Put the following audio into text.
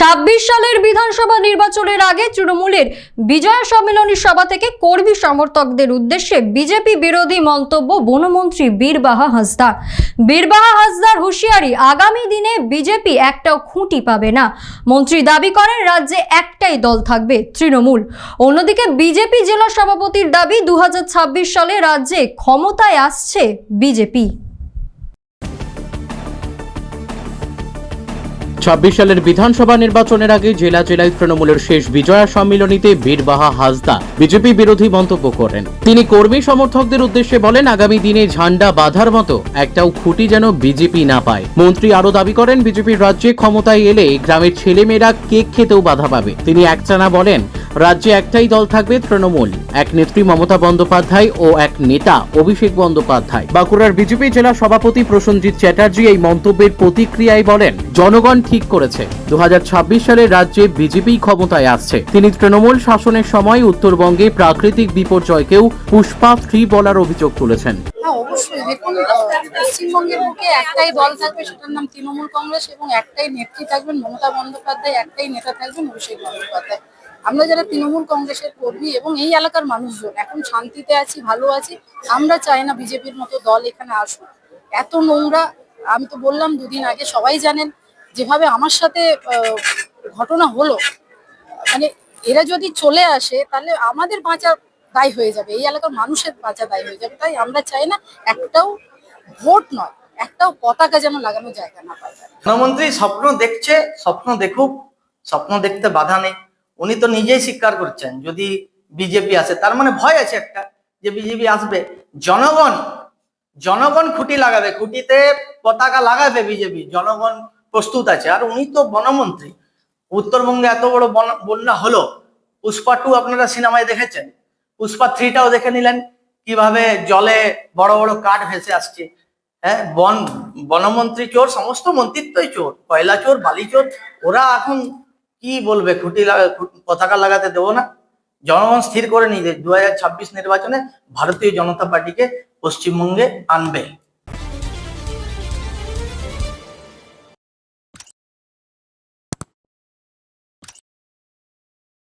ছাব্বিশ সালের বিধানসভা নির্বাচনের আগে তৃণমূলের বিজয় সম্মেলনী সভা থেকে কর্মী সমর্থকদের উদ্দেশ্যে বিজেপি বিরোধী মন্তব্য বনমন্ত্রী বীরবাহা হাসদার। বীরবাহা হাসদার হুঁশিয়ারি, আগামী দিনে বিজেপি একটাও খুঁটি পাবে না। মন্ত্রী দাবি করেন, রাজ্যে একটাই দল থাকবে তৃণমূল। অন্যদিকে বিজেপি জেলা সভাপতির দাবি দু হাজার ছাব্বিশ সালে রাজ্যে ক্ষমতায় আসছে বিজেপি। ছাব্বিশ সালের বিধানসভা নির্বাচনের আগে জেলা জেলায় তৃণমূলের শেষ বিজয়া সম্মিলনীতে বীরবাহা হাজদা বিজেপি বিরোধী মন্তব্য করেন। তিনি কর্মী সমর্থকদের উদ্দেশ্যে বলেন, আগামী দিনে ঝান্ডা বাধার মতো একটাও খুঁটি যেন বিজেপি না পায়। মন্ত্রী আরও দাবি করেন, বিজেপির রাজ্যে ক্ষমতায় এলে গ্রামের ছেলেমেয়েরা কেক খেতেও বাধা পাবে। তিনি একটানা বলেন রাজ্যে একটাই দল থাকবে তৃণমূল। এক নেত্রী মমতা বন্দ্যোপাধ্যায় ও এক নেতা অভিষেক বন্দ্যোপাধ্যায়। বাঁকুড়ার বিজেপি জেলা সভাপতি প্রসেনজিৎ চ্যাটার্জি এই মন্তব্যের প্রতিক্রিয়ায় বলেন জনগণ ঠিক করেছে দুহাজার ছাব্বিশ সালে রাজ্যে বিজেপি ক্ষমতায় আসছে। তিনি তৃণমূল শাসনের সময় উত্তরবঙ্গে প্রাকৃতিক বিপর্যয়কেও পুষ্পা থ্রি বলার অভিযোগ তুলেছেন। হ্যাঁ অবশ্যই। দেখুন পশ্চিমবঙ্গের বুকে একটাই দল থাকবে সেটার নাম তৃণমূল কংগ্রেস এবং একটাই নেত্রী থাকবেন মমতা বন্দ্যোপাধ্যায় একটাই নেতা থাকবেন অভিষেক বন্দ্যোপাধ্যায়। আমরা যারা তৃণমূল কংগ্রেসের কর্মী এবং এই এলাকার মানুষজন, এখন শান্তিতে আছি, ভালো আছি, আমরা চাই না বিজেপির মতো দল এখানে আসুক। এত নোংরা, আমি তো বললাম দুদিন আগে, সবাই জানেন, যেভাবে আমার সাথে ঘটনা হলো মানে এরা যদি চলে আসে, তাহলে আমাদের বাঁচা দায় হয়ে যাবে, এই এলাকার মানুষের বাঁচা দায় হয়ে যাবে। তাই আমরা চাই না একটাও ভোট নয়, একটাও পতাকা যেন লাগানো জায়গা না পায়। প্রধানমন্ত্রী স্বপ্ন দেখছে, স্বপ্ন দেখুক, স্বপ্ন দেখতে বাধা নেই। উনি তো নিজেই স্বীকার করছেন, যদি বিজেপি আসে। তার মানে ভয় আছে একটা, যে বিজেপি আসবে, জনগণ জনগণ খুঁটি লাগাবে, খুঁটিতে পতাকা লাগাবে বিজেপি জনগণ প্রস্তুত আছে। আর উনি তো বনমন্ত্রী। উত্তরবঙ্গে এত বড় বন- বন্যা হলো, পুষ্পা টু আপনারা সিনেমায় দেখেছেন? পুষ্পা থ্রিটাও দেখে নিলেন, কীভাবে জলে বড় বড় কাঠ ভেসে আসছে। হ্যাঁ বন, বনমন্ত্রী চোর, সমস্ত মন্ত্রিত্বই চোর। কয়লা চোর, বালি চোর, ওরা এখন কি বলবে? খুঁটি লাগা, পতাকা লাগাতে দেবো না। জনগণ স্থির করে নিয়ে দু নির্বাচনে ভারতীয় জনতা পার্টিকে পশ্চিমবঙ্গে আনবে।